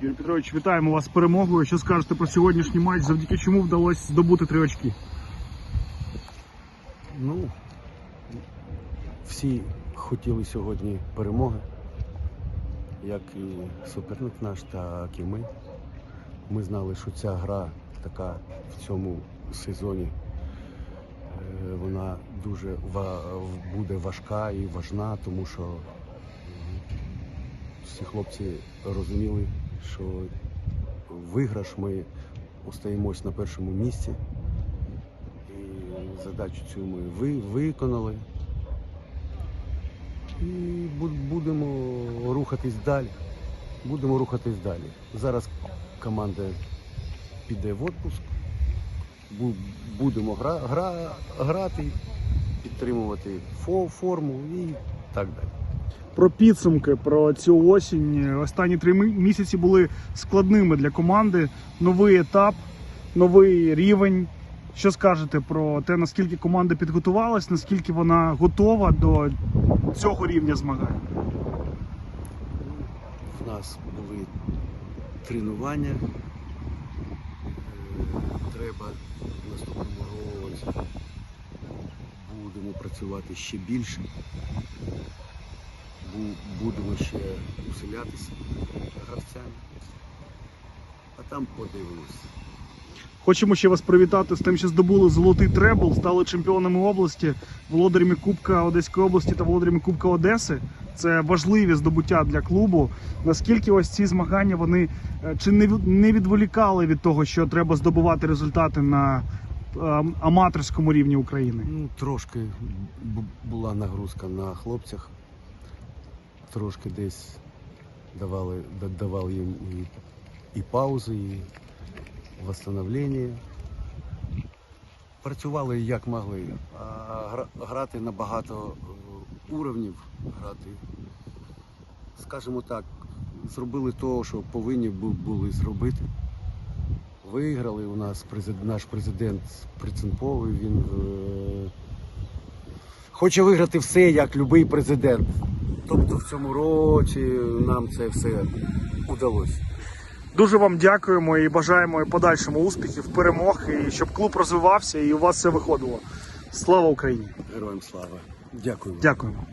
Юрій Петрович, вітаємо вас з перемогою. Що скажете про сьогоднішній матч, завдяки чому вдалося здобути три очки? Ну, всі хотіли сьогодні перемоги, як і суперник наш, так і ми. Ми знали, що ця гра така в цьому сезоні. е, Вона дуже буде важка і важна, тому що всі хлопці розуміли, що виграш ми остаємось на першому місці. І задачу цю ми ви, виконали. І будемо рухатись далі. Будемо рухатись далі. Зараз команда піде в відпуск. Будемо гра, гра, грати, підтримувати фо- форму і так далі. Про підсумки про цю осінь. Останні три місяці були складними для команди. Новий етап, новий рівень. Що скажете про те, наскільки команда підготувалась, наскільки вона готова до цього рівня змагань? В нас були тренування. Е, Треба в наступному році будемо працювати ще більше. Бу- Будемо ще усилятися гравцями. А там подивимось. Хочемо ще вас привітати з тим, що здобули золотий требл, стали чемпіонами області, володарями Кубка Одеської області та володарями Кубка Одеси. Це важливі здобуття для клубу. Наскільки ось ці змагання вони е, чи не відволікали від того, що треба здобувати результати на е, аматорському рівні України? Ну, трошки була нагрузка на хлопцях. Трошки десь давали, да- давали їм і, і паузи, і восстановлення. Працювали як могли, а грати на багато е, уровнів, грати, скажімо так, зробили того, що повинні були зробити. Виграли у нас наш президент Приценковий. Він е, хоче виграти все, як будь-який президент. Тобто в цьому році нам це все удалося. Дуже вам дякуємо і бажаємо і подальшому успіхів, перемог, і щоб клуб розвивався і у вас все виходило. Слава Україні! Героям слава. Дякуємо! Дякуємо.